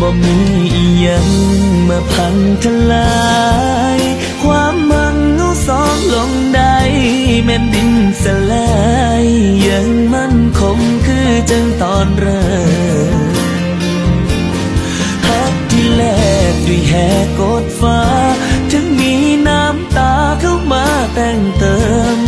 บ่มีอีหยังมาพังทลาย ความมังเอาสองลงได้แม่นดินสลายยังมั่นคงคือจังตอนเริ่มฮักที่แลกด้วยแหกกดฟ้า ถึงมีน้ำตาเข้ามาแต่งเติม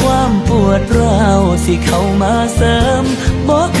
ความปวดร้าวสิเข้ามาเสริมบอกเค